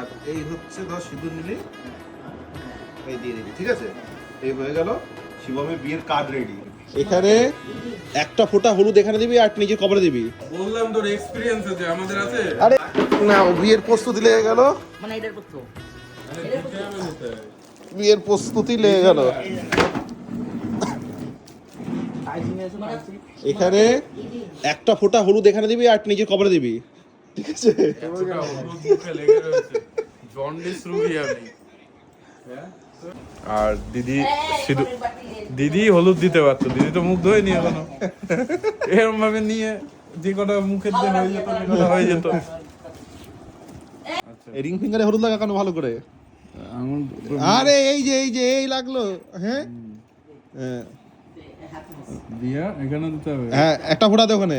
আর এই হচ্ছে ধর সিঁদুর নিলি এই দিয়ে দিবি ঠিক আছে? এই হয়ে গেল শিবমের বিয়ের কার্ড রেডি এখানে একটা ফোঁটা হলুদ এখানে দিবি আর নিজের কবরে দিবি। বললাম তোর এক্সপিরিয়েন্স আছে আমাদের আছে? আরে না বিয়ের প্রস্তুতি লেগে গেল। মানে এটার হবে। বিয়ের প্রস্তুতি লেগে গেল। এখানে একটা ফোঁটা হলুদ এখানে দিবি আর নিজের কবরে দিবি। ঠিক আছে? জন্ডিস রুগী আমি। আর দিদি শুধু দিদি। হলুদ দিতে পারতো। দিদি তো মুখ ধোয় নি এখনও। এরকম ভাবে নিয়ে যে কটা মুখের দিয়ে হয়ে যেত হয়ে যেত। রিং ফিঙ্গারে হলুদ লাগা কেন ভালো করে। আরে এই যে এই যে এই লাগল। হ্যাঁ? হ্যাঁ, দিয়া এখানে দিতে হবে। হ্যাঁ একটা ফোঁটা দে ওখানে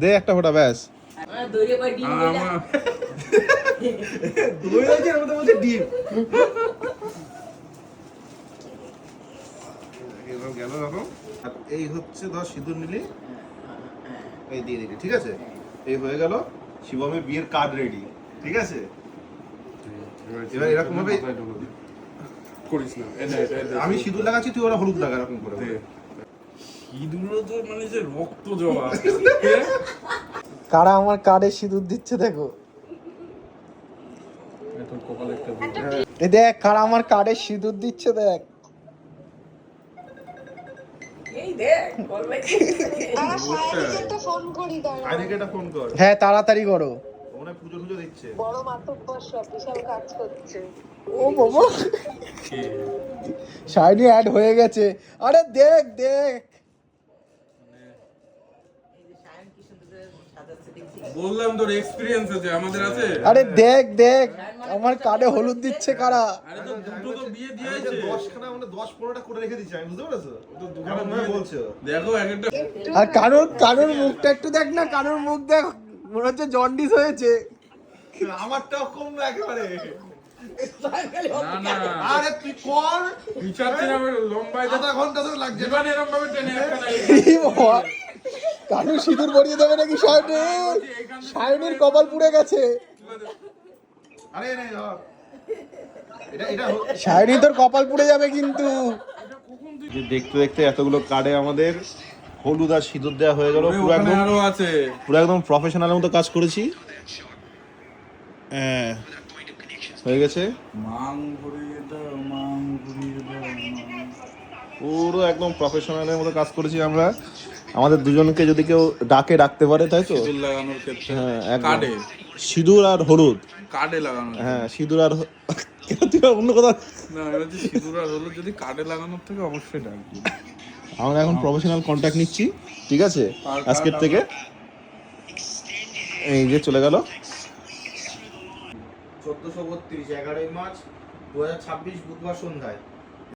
দে একটা ফোঁটা ব্যাস। দৌড়ে পাই ডিম আমার দই আছে এর মধ্যে বলছে ডিম। এবার গেল এরকম এই হচ্ছে ধর সিঁদুর নিলি। এই দিয়ে দিলি ঠিক আছে? এই হয়ে গেল শিবমের বিয়ের কার্ড রেডি ঠিক আছে? এবার এরকম ভাবে করিস না। আমি সিঁদুর লাগাচ্ছি তুই ওরা হলুদ লাগা এরকম করে। সিঁদুরও তো মানে যে রক্ত জবা। কারা আমার কার্ডে সিঁদুর দিচ্ছে দেখো। এ দেখ কারা আমার কার্ডে সিঁদুর দিচ্ছে দেখ। করি কর। হ্যাঁ তাড়াতাড়ি করো। ওখানে দিচ্ছে। বড় সব বিশাল কাজ করছে। ও বাবা। শাইনি অ্যাড হয়ে গেছে। আরে দেখ দেখ। বললাম তোর এক্সপিরিয়েন্স আছে আমাদের আছে? আরে দেখ দেখ আমার কার্ডে হলুদ দিচ্ছে কারা? আরে তো দুটো তো বিয়ে আমি দিয়েছে। যে দশখানা মানে দশ পনেরোটা করে রেখে আমি বুঝতে পেরেছ? তো দুখানা বলছো। দেখো এক একটা আর কারোর কারোর মুখটা একটু দেখ না কারোর মুখ দেখ মনে হচ্ছে জন্ডিস হয়েছে। আমারটাও কম না একেবারে। আরে তুই কর। বিচার দিন আমার লম্বায় আধা ঘণ্টা ধরে লাগছে। এরকম ভাবে টেনে কারোর সিঁদুর পরিয়ে দেবে নাকি শাইনির শাইনির কপাল পুড়ে গেছে। আরে নে ধর। এটা এটা হ- শাইনি তোর কপাল পুড়ে যাবে কিন্তু। দেখতে দেখতে এতগুলো কার্ডে আমাদের হলুদ আর সিঁদুর দেওয়া হয়ে গেল। পুরো একদম আরও আছে। পুরো একদম প্রফেশনালের মতো কাজ করেছি। হ্যাঁ হয়ে গেছে। পুরো একদম প্রফেশনালের মতো কাজ করেছি আমরা। আমাদের দুজনকে যদি কেউ ডাকে ডাকতে পারে তাই তো? সিঁদুর লাগানোর ক্ষেত্রে। হ্যাঁ। কার্ডে? সিঁদুর আর হলুদ। কার্ডে লাগানো হ্যাঁ সিঁদুর আর তুই অন্য কথা? না যে সিঁদুর আর হলুদ যদি কার্ডে লাগানোর থেকে অবশ্যই ডাকবি আমরা এখন প্রফেশনাল কন্ট্যাক্ট নিচ্ছি ঠিক আছে? আজকের থেকে। এই যে চলে গেল। চোদ্দশো বত্রিশ এগারোই মার্চ দু হাজার ছাব্বিশ বুধবার সন্ধ্যায়।